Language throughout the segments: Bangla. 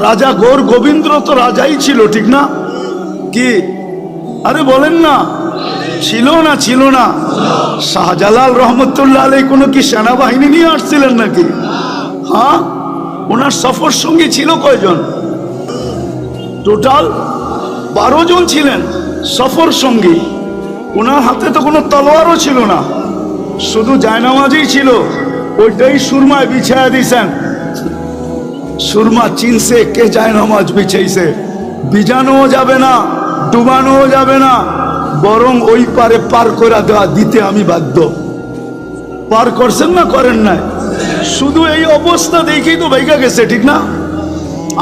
রাজা গৌর গোবিন্দ্র তো রাজাই ছিল, ঠিক না? কি? আরে বলেন না। ছিল না ছিল না। শাহজালাল রহমতুল্লাহ আলাই কোনো কি সেনাবাহিনী নিয়ে আসছিলেন নাকি? হ্যাঁ? ওনার সফর সঙ্গী ছিল কয়জন? টোটাল বারো জন ছিলেন, সফর সঙ্গী। ওনার হাতে তো কোনো তলোয়ারও ছিল না। শুধু জায়নামাজই ছিল। ওইটাই সুরমায় বিছায়া দিছেন। সুরমা চিনছে কে জায়নামাজ বিছাইছে বিজানোও যাবে না, ডুবানোও যাবে না, বরং ওই পারে পার করে দেওয়া দিতে আমি বাধ্য। পার করছেন না করেন নাই? শুধু এই অবস্থা দেখেই তো বাইকা গেছে, ঠিক না?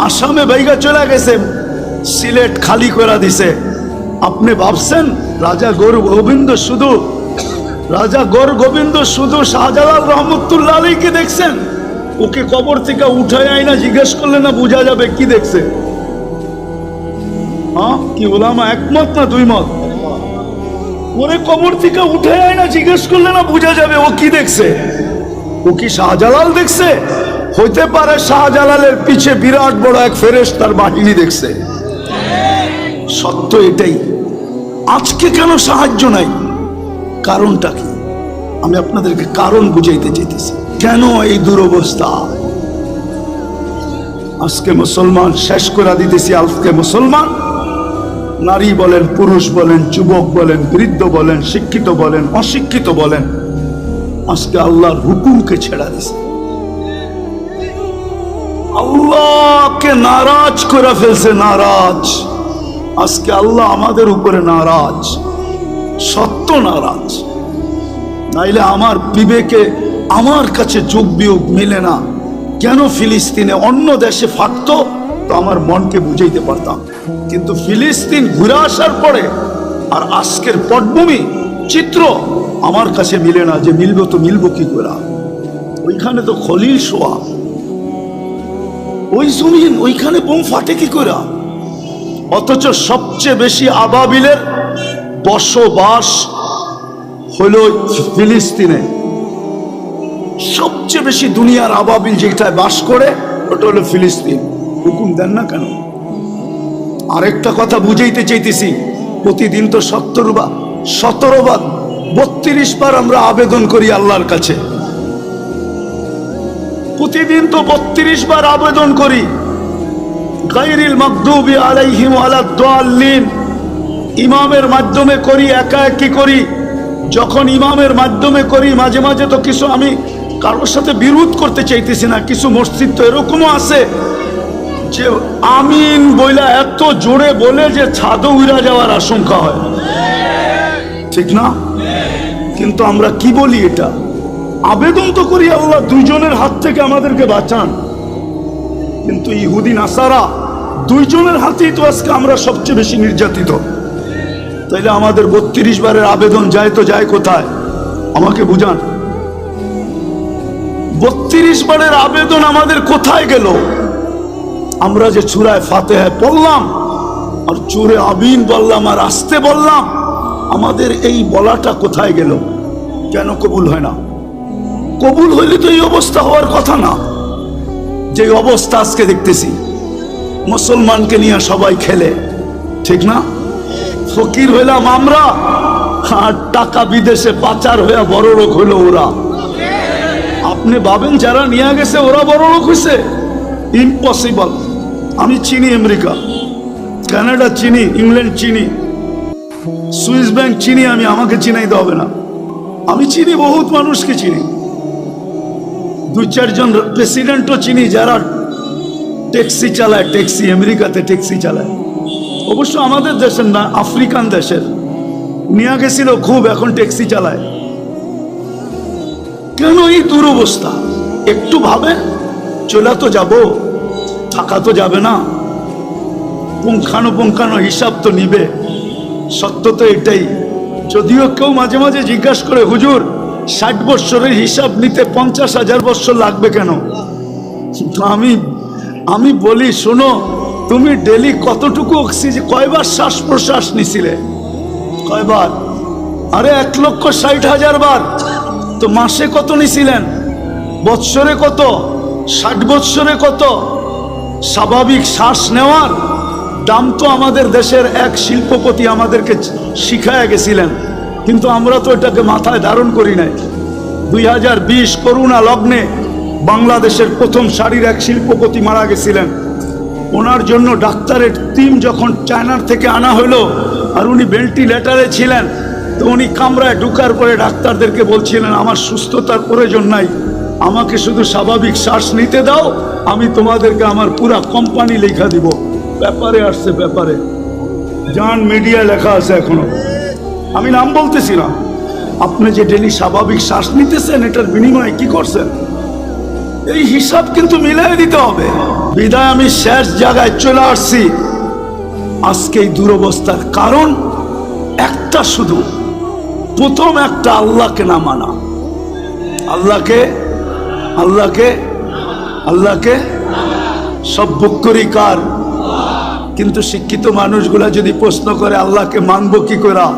আসামে বাইকা চলে গেছে, সিলেট খালি করে দিছে। আপনি ভাবছেন, রাজা গৌর গোবিন্দ শুধু, রাজা গৌর গোবিন্দ শুধু শাহজালাল রহমতুল্লাহ আলীকে দেখছেন? ওকে কবর থেকে উঠায় আয় না, জিজ্ঞেস করলে না বোঝা যাবে, কি দেখছে? হ্যাঁ কি ওলামা একমত না দুই মত? ওরে কবর থেকে উঠে আয় না, জিজ্ঞেস করলে না বোঝা যাবে, ও কি দেখছে? ও কি শাহজালাল দেখছে? হইতে পারে শাহজালালের পিছে বিরাট বড় এক ফেরেশ তার বাহিনী দেখছে। সত্য এটাই। আজকে কেন সাহায্য নাই? কারণটা কি? আমি আপনাদেরকে কারণ বুঝাইতে চাইতেছি। কেন এই দুরবস্থা? আজকে মুসলমান শেষ করে দিতেছি, আজকে মুসলমান। নারী বলেন, পুরুষ বলেন, যুবক বলেন, বৃদ্ধ বলেন, শিক্ষিত বলেন, অশিক্ষিত বলেন, আজকে আল্লাহর হুকুমকে ছেড়া দিছে। আল্লাহকে নারাজ করে ফেলছে, নারাজ। আজকে আল্লাহ আমাদের উপরে নারাজ, সত্য নারাজ। নাইলে আমার বিবেকে আমার কাছে যোগ বিয়োগ মিলে না। কেন ফিলিস্তিনে অন্য দেশে ফাটতো? তো আমার মনকে বুঝাইতে পারতাম। কিন্তু ফিলিস্তিন ঘুরে আসার পরে আর আজকের পটভূমি, চিত্র আমার কাছে মিলে না যে মিলবো তো মিলবো কি করে। ওইখানে তো খলিল শোয়া। ওই জমিন, ওইখানে বোম ফাটে কি করে? অথচ সবচেয়ে বেশি আবাবিলের বসবাস হলো ফিলিস্তিনে। সবচেয়ে বেশি দুনিয়ার আবাবিল যেটায় বাস করে, ওটা হলো ফিলিস্তিন। হুকুম দেন না কেন? আরেকটা কথা বুঝাইতে চাইতেছি, প্রতিদিন তো সত্তর বা সতেরো বার, বত্রিশ বার আমরা আবেদন করি আল্লাহর কাছে। প্রতিদিন তো বত্রিশ বার আবেদন করি। গাইরিল মাকদুবি আলাইহিম আলাদ্দাল্লিন ইমামের মাধ্যমে করি একা একই করি। যখন ইমামের মাধ্যমে করি, মাঝে মাঝে তো কিছু আমি কারোর সাথে বিরোধ করতে চাইতেছি না, কিছু মসজিদ তো এরকমও আছে যে আমিন বইলা এত জোরে বলে যে ছাদও উড়া যাওয়ার আশঙ্কা হয়। ঠিক না? কিন্তু আমরা কি বলি এটা? আবেদন তো করি আল্লাহ দুইজনের হাত থেকে আমাদেরকে বাঁচান। কিন্তু ইহুদিন আসারা দুইজনের হাতেই তো আজকে আমরা সবচেয়ে বেশি নির্যাতিত। তাইলে আমাদের বত্রিশ বারের আবেদন যায় তো যায় কোথায়? আমাকে বুঝান। বত্রিশ বারের আবেদন আমাদের কোথায় গেল? আমরা যে চূড়ায় ফাতে পড়লাম, আর চুরে আবিন বললাম, আর আসতে বললাম, আমাদের এই বলাটা কোথায় গেল? কেন কবুল হয় না? কবুল হইলে তো এই অবস্থা হওয়ার কথা না। যে অবস্থা আজকে দেখতেছি, মুসলমানকে নিয়ে সবাই খেলে, ঠিক না? ফকির হইলাম আমরা, আর টাকা বিদেশে পাচার হইয়া বড় লোক হইল ওরা। আপনি ভাবেন যারা নিয়ে গেছে, ওরা বড় লোক হয়েছে ইম্পসিবল আমি চিনি আমেরিকা। কানাডা চিনি, ইংল্যান্ড চিনি। সুইস ব্যাংক চিনি, আমি আমাকে চিনাইতে হবে না। আমি চিনি, বহুত মানুষকে চিনি। দুই চারজন প্রেসিডেন্টও চিনি, যারা ট্যাক্সি চালায়, ট্যাক্সি, আমেরিকাতে ট্যাক্সি চালায়। অবশ্য আমাদের দেশের না, আফ্রিকান দেশের। নিয়ে গেছিল খুব, এখন ট্যাক্সি চালায়। কেন এই দুরবস্থা? একটু ভাবে। চলে তো যাব, থাকা তো যাবে না। পুঙ্খানো পুঙ্খানো হিসাব তো নিবে। সত্য তো এটাই। যদিও কেউ মাঝে মাঝে জিজ্ঞাসা করে, হুজুর, ষাট বৎসরের হিসাব নিতে পঞ্চাশ হাজার বৎসর লাগবে কেন? আমি আমি বলি, শোনো, তুমি ডেলি কতটুকু অক্সিজেন, কয়বার শ্বাস প্রশ্বাস নিছিলে? কয়বার? আরে, এক লক্ষ ষাট হাজার বার। তো মাসে কত নিছিলেন? বৎসরে কত? ষাট বৎসরে কত? স্বাভাবিক শ্বাস নেওয়ার? দাম তো আমাদের দেশের এক শিল্পপতি আমাদেরকে শিখায় গেছিলেন। কিন্তু আমরা তো এটাকে মাথায় ধারণ করি নাই। দুই হাজার বিশ করুণা লগ্নে বাংলাদেশের প্রথম সারির এক শিল্পপতি মারা গেছিলেন। ওনার জন্য ডাক্তারের টিম যখন চায়নার থেকে আনা হলো, আর উনি ভেন্টিলেটারে ছিলেন তো উনি কামরায় ঢুকার পরে ডাক্তারদেরকে বলছিলেন, আমার সুস্থতার প্রয়োজন নাই। আমাকে শুধু স্বাভাবিক শ্বাস নিতে দাও, আমি তোমাদেরকে আমার পুরা কোম্পানি লেখা দিব। ব্যাপারে আসছে ব্যাপারে। জান মিডিয়া লেখা আছে এখনও। আমি নাম বলতেছি না। আপনি যে ডেলি স্বাভাবিক শ্বাস নিতেছেন, এটার বিনিময়ে কি করছেন? এই হিসাব কিন্তু মিলাই দিতে হবে। বিদায়, আমি শেষ জায়গায় চলে আসছি। আজকে এই দুরবস্থার কারণ একটা শুধু। প্রথম একটা আল্লাহকে না মানা। আল্লাহকে আল্লাহকে আল্লাহকে সব বুক করি? কার কিন্তু শিক্ষিত মানুষগুলা যদি প্রশ্ন করে, আল্লাহকে মানব কি করা?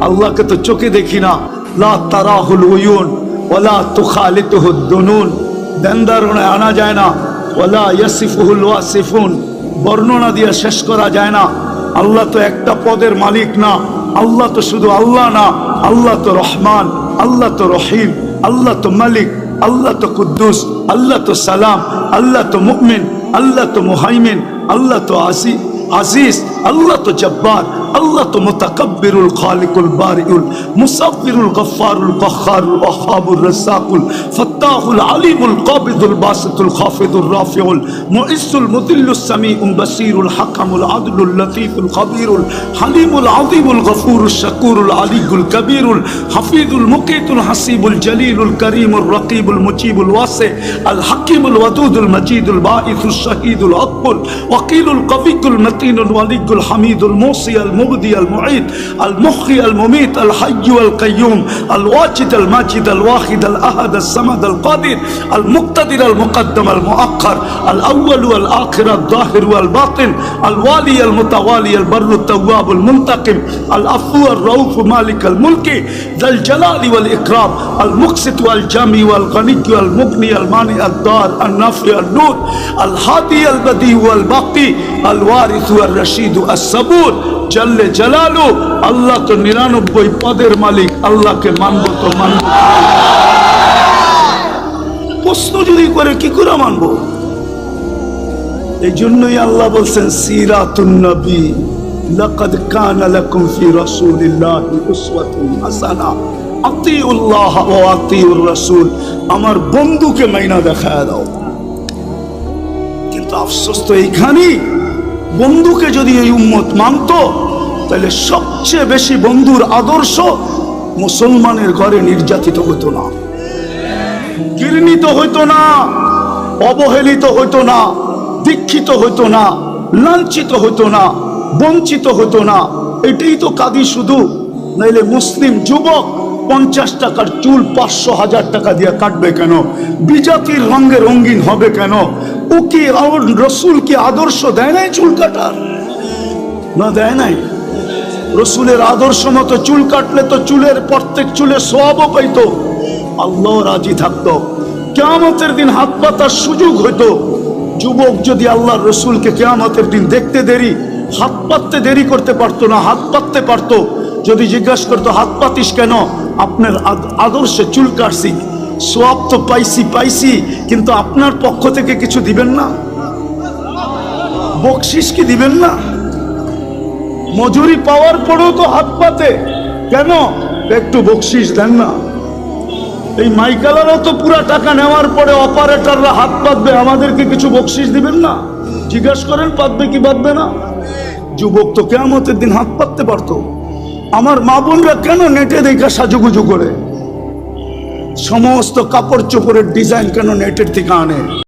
আল্লাহকে তো চোখে দেখি না। লা তারাহুল উয়ুন ওলা তুখালিতুহু দুনুন। দেনদারণে আনা যায় না। ওলা ইয়াসিফুহুল ওয়াসিফুন। বর্ণনা দিয়ে শেষ করা যায় না। আল্লাহ তো একটা পদের মালিক না। আল্লাহ তো শুধু আল্লাহ না আল্লাহ তো রহমান আল্লাহ তো রহিম আল্লাহ তো মালিক আল্লাহ তো কুদ্দুস আল্লাহ তো সালাম আল্লাহ তো মুকমিন আল্লাহ তো মুহাইমিন আল্লাহ তো আসি আজিজ আল্লাহ তো জব্বার আল্লাহ তো মুতাকাব্বিরুল খালিকুল বারিউল মুসাফিরুল গফফারুল কখারুল ওয়াহাবুর রাসাকুল الفتاح العليم القابض الباسط الخافض الرافع المؤس المذل السميع البصير الحكم العدل اللطيف الخبير الحليم العظيم الغفور الشكور العلي الكبير الحفيظ المقيت الحسيب الجليل الكريم الرقيب المجيب الواسع الحكيم الودود المجيد الباعث الشهيد الأكبر وقيل القوي المتين الولي الحميد الموصي المغدي المعيد المخي المميت الحي والقيوم الواجد الماجد الواحد الأحد الصمد আল কাইয়্যুম আল ওয়াজিদ আল মাজিদ আল ওয়াহিদ আল আহাদ আল সামাদ আল কাদির আল মুক্তাদির আল মুকদ্দম আল মুআক্খার আল আউয়াল ওয়াল আখির আল যাহির ওয়াল বাতিন আল ওয়ালি আল মুতাওয়ালি আল বরর التواب المنتقم العفو الرؤوف مالك الملك ذا الجلال والإكرام المقسط والجامي والغني والمغني المانع الدار النافع النور الهادي البديع والباقي الوارث والرشيد الصبور جل جلاله আল্লাহ তো নিরানব্বই পদের মালিক আল্লাহকে মানবো তো মানবো প্রশ্ন যদি করে, কি করে মানবো? এই জন্যই আল্লাহ বলছেন, সিরাতুন নবী, লাকাদ কানা লাকুম ফি রাসূলিল্লাহি উসওয়াতুন হাসানা। আতিউল্লাহ ওয়া আতিউর রাসূল, আমার বন্ধুকে মাইনা দেখায় দাও। কিন্তু আফসোস তো এইখানেই। বন্ধুকে যদি এই উম্মত মানতো, তাহলে সবচেয়ে বেশি বন্ধুর আদর্শ মুসলমানের ঘরে নির্যাতিত হতো না। ঘৃণিত হইতো না, অবহেলিত হইতো না, দীক্ষিত হইতো না, লাঞ্ছিত হইতো না, বঞ্চিত হতো না। এটাই তো কাদি শুধু। নাইলে মুসলিম যুবক পঞ্চাশ টাকার চুল পাঁচশো হাজার টাকা দিয়ে কাটবে কেন? বিজাতির রঙে রঙিন হবে কেন? ও কি রসুল কি আদর্শ দেয় নাই চুল কাটার? না, দেয় নাই। রসুলের আদর্শ মতো চুল কাটলে তো চুলের প্রত্যেক চুলে সোয়াবও পাইতো। আল্লাহ রাজি থাকতো। কেয়ামতের দিন হাত পাতার সুযোগ হইতো। যুবক যদি আল্লাহর রসুলকে কেয়ামতের দিন দেখতে দেরি, হাত পাততে দেরি করতে পারতো না, হাত পাততে পারতো। যদি জিজ্ঞাসা করতো, হাত পাতিস কেন? আপনার আদর্শে চুল কাটছি, সোয়াব তো পাইছি পাইছি, কিন্তু আপনার পক্ষ থেকে কিছু দিবেন না? বকশিস কি দিবেন না? মজুরি পাওয়ার পরেও তো হাত পাতে। কেন? একটু বকশিস দেন না। এই মাইকালারও তো পুরা টাকা নেওয়ার পরে অপারেটররা হাত পাতবে। আমাদেরকে কিছু বকশিস দিবেন না? জিজ্ঞেস করেন, পাতবে কি পাতবে না? যুবক তো কেমতের দিন হাত পাততে পারতো। আমার মা বোনরা কেন নেটে দেখা সাজুগুজু করে? সমস্ত কাপড় চোপড়ের ডিজাইন কেন নেটের থেকে আনে?